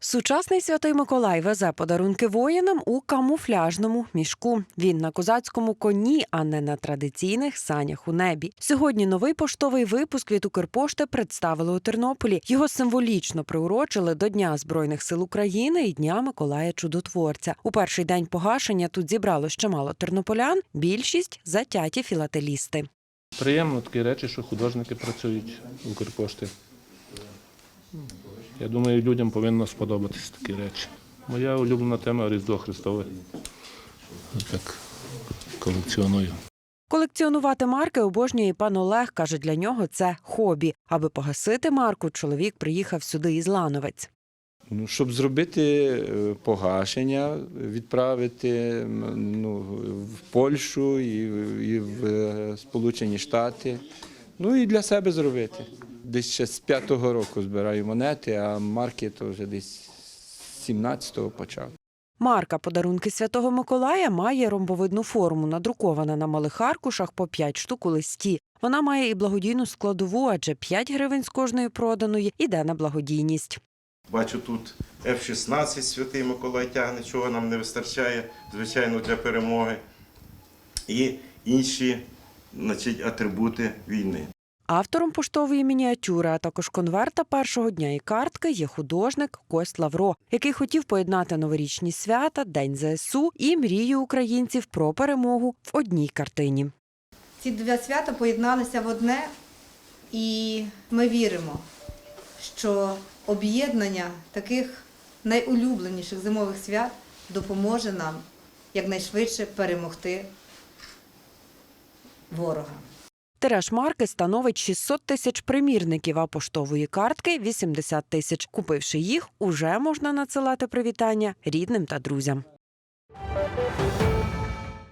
Сучасний святий Миколай везе подарунки воїнам у камуфляжному мішку. Він на козацькому коні, а не на традиційних санях у небі. Сьогодні новий поштовий випуск від Укрпошти представили у Тернополі. Його символічно приурочили до Дня збройних сил України і Дня Миколая Чудотворця. У перший день погашення тут зібрало ще мало тернополян. Більшість затяті філателісти. Приємно такі речі, що художники працюють в Укрпошти. Я думаю, людям повинно сподобатись такі речі. Моя улюблена тема Різдво Христове. Так колекціоную. Колекціонувати марки обожнює і пан Олег. каже, для нього це хобі. Аби погасити марку, чоловік приїхав сюди із Лановець. Ну, щоб зробити е, погашення, відправити ну, в Польщу і, і в е, Сполучені Штати. Ну і для себе зробити. Десь ще з п'ятого року збираю монети, а марки то вже десь з 17-го почав. Марка подарунки Святого Миколая має ромбовидну форму, надрукована на малих аркушах по 5 штук у листі. Вона має і благодійну складову, адже 5 гривень з кожної проданої іде на благодійність. Бачу тут F-16 Святий Миколай тягне, чого нам не вистачає, звичайно, для перемоги. І інші значить, атрибути війни. Автором поштової мініатюри, а також конверта першого дня і картки є художник Кость Лавро, який хотів поєднати новорічні свята, День ЗСУ і мрію українців про перемогу в одній картині. Ці два свята поєдналися в одне, і ми віримо, що об'єднання таких найулюбленіших зимових свят допоможе нам якнайшвидше перемогти ворога. Тираж марки становить 600 тисяч примірників, а поштової картки 80 тисяч. Купивши їх, уже можна надсилати привітання рідним та друзям.